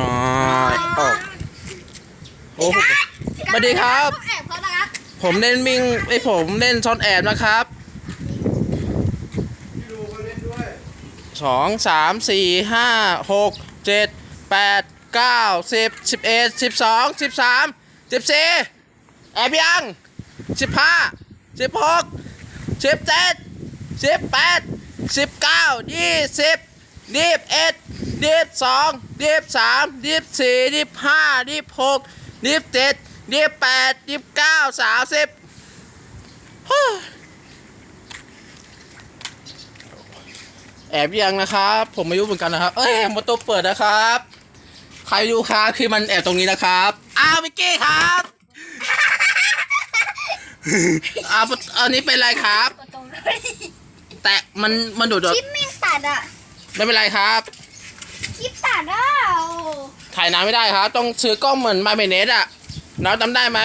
น้อยออกโอ้ผมสวัสดีครับ แอบเขานะครับผมเล่นมิงไอยผมเล่นช็อตแอบนะครับสองสามสี่ห้าหกเจ็ดแปดเก้าสิบสิบเอ็ดสิบสองสิบสามสิบสี่แอบยังสิบห้าสิบหกสิบเจ็ดสิบแปดสิบเก้ายี่สิบยี่สิบเอ็ด ยี่สิบสองยี่สิบสามยี่สิบสี่ยี่สิบห้ายี่สิบหกยี่สิบเจ็ดยี่สิบแปดยี่สิบเก้าสามสิบแอบยังนะครับ ผมไม่รู้เหมือนกันนะครับ เอ้ยประตูเปิดนะครับ ใครดูครับคือมันแอบตรงนี้นะครับอ้าววิกกี้ครับอ้าวอันนี้เป็นไรครับตัวตรงแต่มันมันดูดคลิปไม่ตัดอะไม่เป็นไรครับ คลิปตัดอะโอ้ ถ่ายนานไม่ได้ครับ ต้องซื้อกล้องเหมือนไมเมเนสอะน้องจำได้ไหม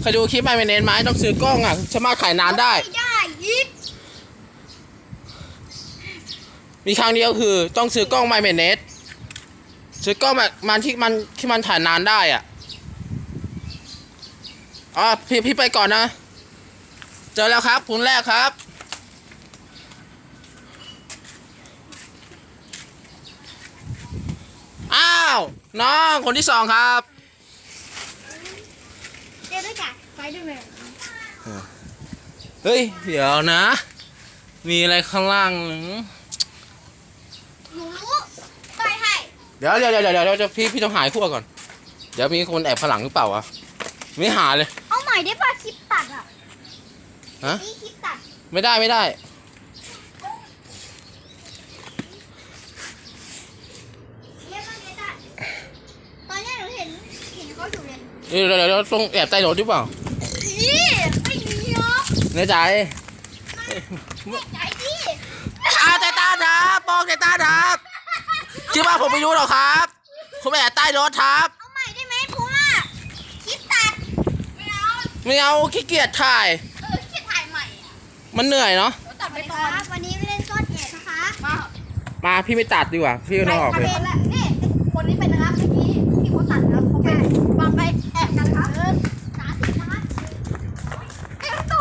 เคยดูคลิปไมเมเนสไหมต้องซื้อกล้องอะสามารถถ่ายนานได้ ไม่ได้ยิบมีครั้งเดียวคือต้องซื้อกล้องไมเมเนสซื้อกล้องแบบมันที่มันที่มันถ่ายนานได้อะอ๋อพี่พี่ไปก่อนนะ เจอแล้วครับผลแรกครับ อ้าว น้องคนที่สองครับเดี๋ยวด้วยกันไปด้วยไหมเฮ้ย เดี๋ยวนะ มีอะไรข้างล่างหนึ่งหนูรู้ต่อยให้เดี๋ยวเดี๋ยวเดี๋ยวเดี๋ยวเดี๋ยวพี่พี่ต้องหายขั้วก่อน เดี๋ยวมีคนแอบข้างหลังหรือเปล่าวะไม่หาเลย เอาใหม่ได้ป่ะคลิปตัดอะฮะ นี่คลิปตัด ไม่ได้ไม่ได้ เรียกว่าไงตัดตอนเนี้ยหนูเห็นเห็นเขาอยู่ เลยเดี๋ยวเดี๋ยวเดี๋ยวต้องแอบใต้รถหรือเปล่าอีไม่มีหรอกแน่ใจแน่ใจดิอ้าวแต่ตาดับบอกแต่ตาดับคิดว่าผมไม่รู้หรอกครับผมแอบใต้รถครับ เอาใหม่ได้ไหมผมอะคลิปตัดไม่เอาไม่เอาขี้เกียจถ่าย เออคลิปถ่ายใหม่อะมันเหนื่อยเนาะเดี๋ยวตัดไปก่อนวันนี้เล่นซ่อนแอบนะคะมามาพี่ไม่ตัดดีกว่าพี่ก็น้องออกไปเลย ทำเองแหละนี่คนนี้เป็นนะครับเมื่อกี้ที่เขาตัดนะครับเขาไปวางไปแอบกันครับเออสาธิตนะครับเอ้ยตู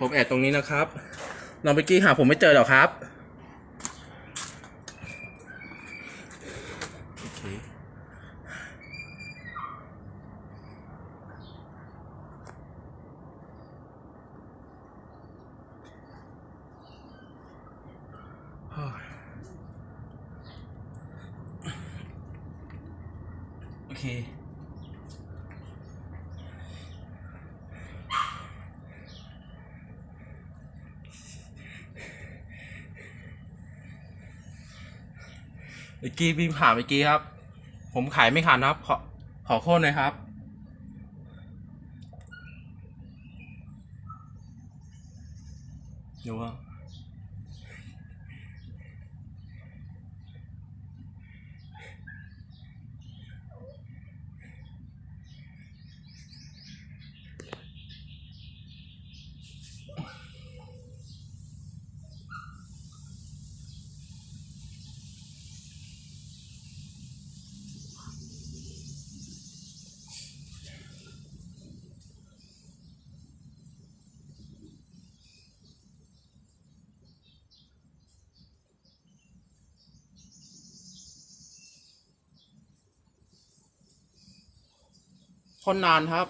ด ผมแอบตรงนี้นะครับน้องเบกกี้หาผมไม่เจอหรอกครับโอเคโอ้ยโอ เมื่อกี้บีมถามเมื่อกี้ครับ ผมขายไม่ทันครับ ขอขอโทษหน่อยครับดูว่า คนนานครับ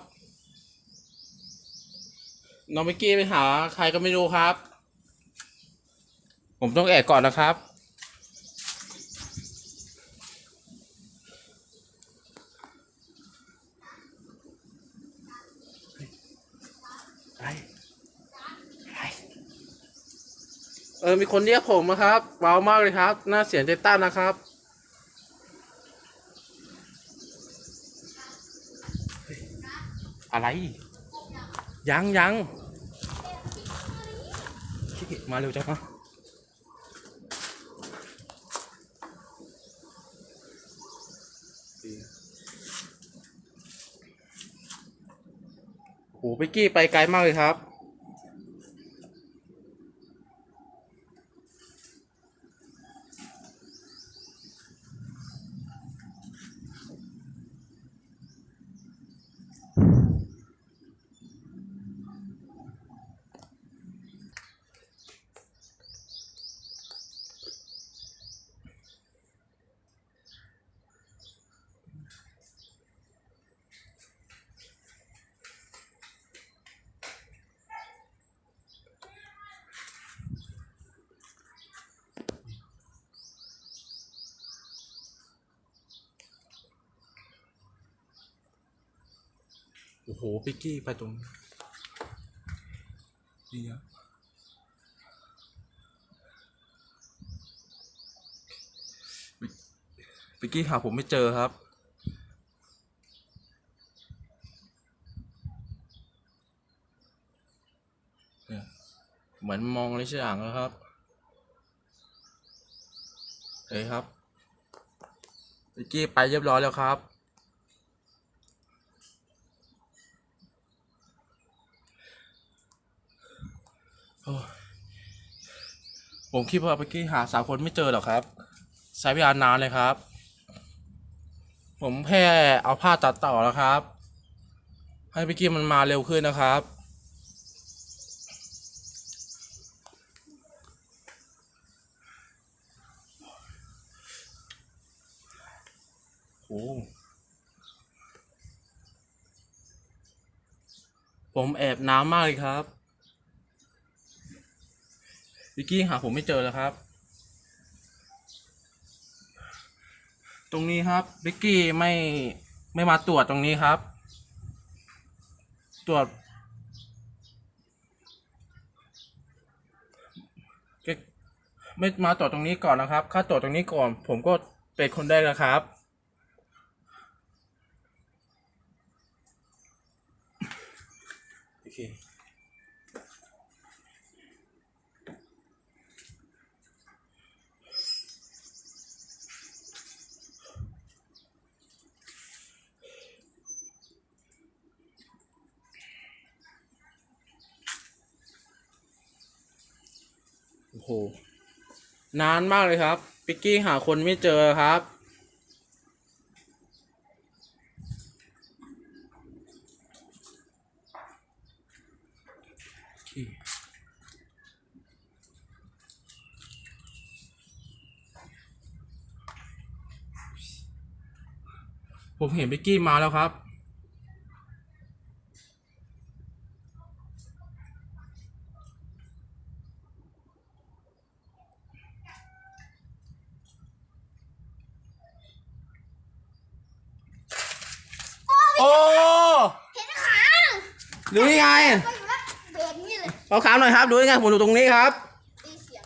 น้องมื่อกี้ไปหา ใครก็ไม่รู้ครับ ผมต้องแอบก่อนนะครับ ไปไปเออ มีคนเรียกผมนะครับเบามากเลยครับ น่าเสียใจต้านนะครับ อะไร ยังยังมาเร็วจังวะโหไปกี้ไปไกลมากเลยครับ อ้โหปิกกี้ไปตรงนี้นี่ครับปิกกี้หาผมไม่เจอครับ เหมือนมองอะไรสักอย่างแล้วครับเฮ้ยครับปิกกี้ไปเรียบร้อยแล้วครับ โอ้ย ผมคิดว่าเมื่อกี้หาสามคนไม่เจอหรอกครับ ใช้เวลานานเลยครับ ผมแค่เอาผ้าตัดต่อแล้วครับ ให้พี่กี้มันมาเร็วขึ้นนะครับโอ้ผมแอบน้ำมากเลยครับ วิกกี้หาผมไม่เจอแล้วครับ ตรงนี้ครับวิกกี้ไม่ไม่มาตรวจตรงนี้ครับ ตรวจไม่มาตรวจตรงนี้ก่อนนะครับค่าตรวจตรงนี้ก่อน ผมก็เป็นคนได้แรกนะครับโอเค โอ้โห นานมากเลยครับ ปิกกี้หาคนไม่เจอครับ ผมเห็นปิกกี้มาแล้วครับ โอ้ เห็นขา รู้ยังไงก็อยู่แล้วเบรกนี่เลยเอาขามหน่อยครับรู้ยังไงผมอยู่ตรงนี้ครับ ตีเสียง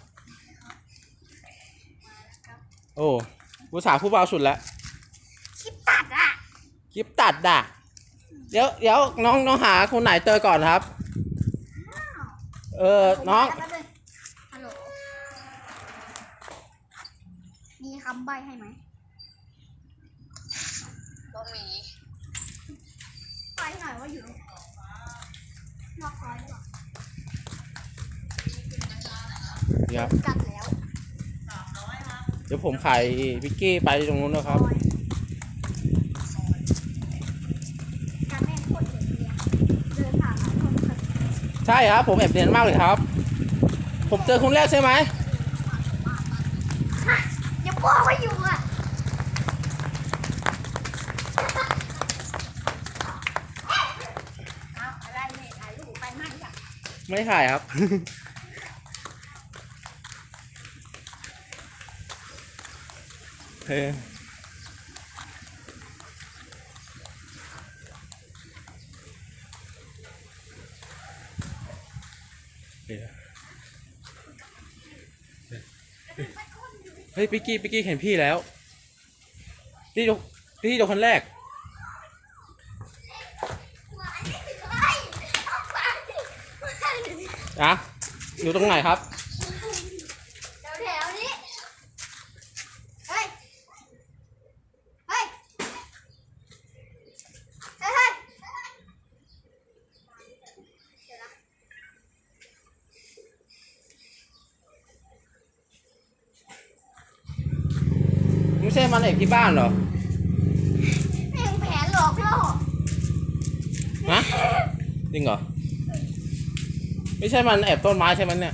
โอ้ผู้สาวผู้เบาสุดแล้วคลิปตัดอะคลิปตัดด่ะ เดี๋ยวเดี๋ยวน้องน้องหาคนไหนเจอก่อนครับ เออน้องแป๊บนึฮัลโหลมีคำใบ้ให้ไหมบ่มีใบ้หน่อยว่าอยู่นอกซอ ยหรือเปล่าเดี๋ยวกัดแล้วเดี๋ยวผมขายพิกกี้ไปตรงนู้นนะครับซอยการแม่งโคตรเจ๋งเลยอะเดินผ่านหลายคนเคยใช่ครับ ผมแอบเนียนมากเลยครับ ผมเจอคนแรกใช่ไหม ฮะอย่าบอกว่าอยู่อะเอาอะไรเนี่ยถ่ายรูปไปมั่งจ้ะ ไม่ถ่ายครับ เออเดี๋ยเฮ้ยปิกกี้ปิกกี้เห็นพี่แล้ว พี่ดูพี่ดูคนแรก นะอยู่ตรงไหนครับ แถวๆนี้ เฮ้ย เฮ้ย เฮ้ยเฮ้ยเดี๋ยวนะไม่ใมาเอกที่บ้านเหรอแผนหลอกล่อ ฮะ จริงเหรอ ไม่ใช่มันแอบต้นไม้ใช่ไหมเนี่ย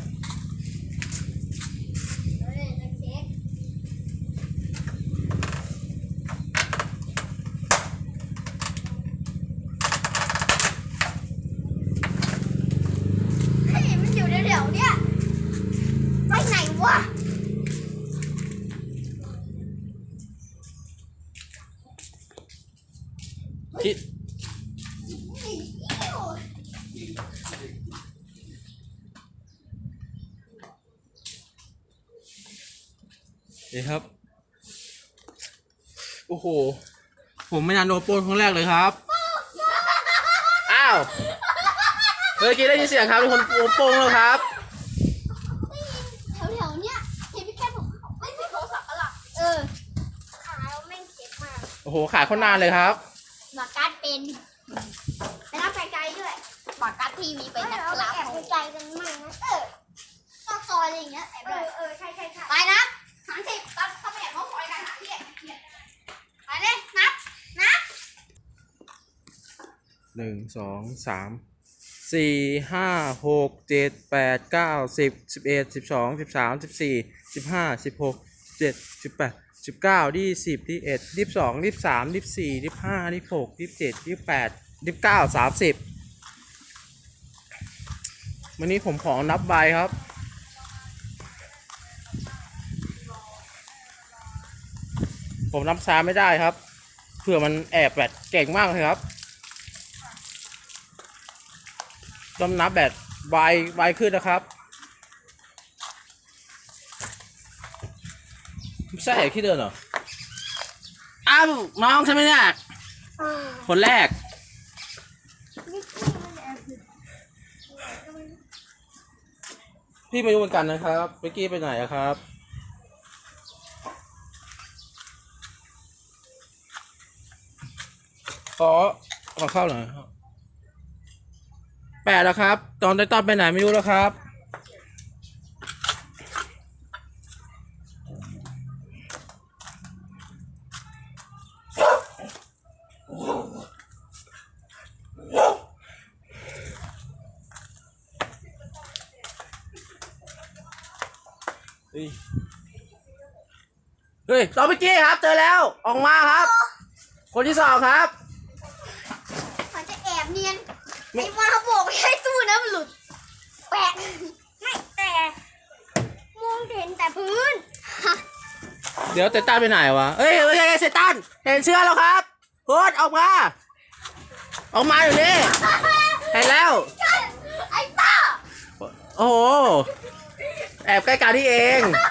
ครับ โอ้โห ผมไม่นานโดนปล้นครั้งแรกเลยครับ อ้าวเมื่อกี้ได้ยินเสียงครับมีคนโดนปล้นแล้วครับ แถวๆเนี้ยเห็นพี่แค่ผมไม่ใช่โทรศัพท์อะหรอเออขายแม่งเจ็บมากโอ้โห ขายคนนานเลยครับ หมาการ์ดเป็นไปรับไกลๆด้วยหมาการ์ดทีวีเป็นนะครับแอบไกลๆกันมั่งนะเออก็ซอยอะไรอย่างเงี้ยแอบเออเออใช่ใช่ใช่ไปนะสามสิบต้องต้องไปแอบน้องซอยกันหาที่แอบไปเลยนับนับ หนึ่งสองสามสี่ห้าหกเจ็ดแปดเก้าสิบสิบเอ็ดสิบสองสิบสามสิบสี่สิบห้าสิบหกเจ็ดสิบแปดสิบเก้ายี่สิบยี่เอ็ดยี่สองยี่สามยี่สี่ยี่ห้ายี่หกยี่เจ็ดยี่แปดยี่เก้าสามสิบวันนี้ผมขอนับใบครับผมนับช้าไม่ได้ครับ เผื่อมันแอบแบบเก่งมากเลยครับ ต้องนับแบบไวไวขึ้นนะครับไม่ใช่ที่เดินเหรอ อ้าวน้องใช่ไหมเนี่ย คนแรก พี่ไม่รู้เหมือนกันนะครับเมื่อกี้ไปไหนอะครับขอขอเข้าหน่อยครับ แปดแล้วครับ ตอนไตตันไปไหนไม่รู้แล้วครับ เฮ้ยเฮ้ยตอนเมื่อกี้ครับ เจอแล้ว ออกมาครับ คนที่สองครับ มันจะแอบเนียนไอ้มาบอกให้ตู้ นะมันหลุดแปะไม่แต่มองเห็นแต่พื้นเดี๋ยวเซตันไปไหนวะเฮ้ยเฮ้ยเฮ้ยเซตันเห็นเสื้อแล้วครับโค้ดออกมา ออกมาอยู่นี่เห็นแล้ว ไอ้ต้าโอ้โห แอบใกล้กันที่เองไ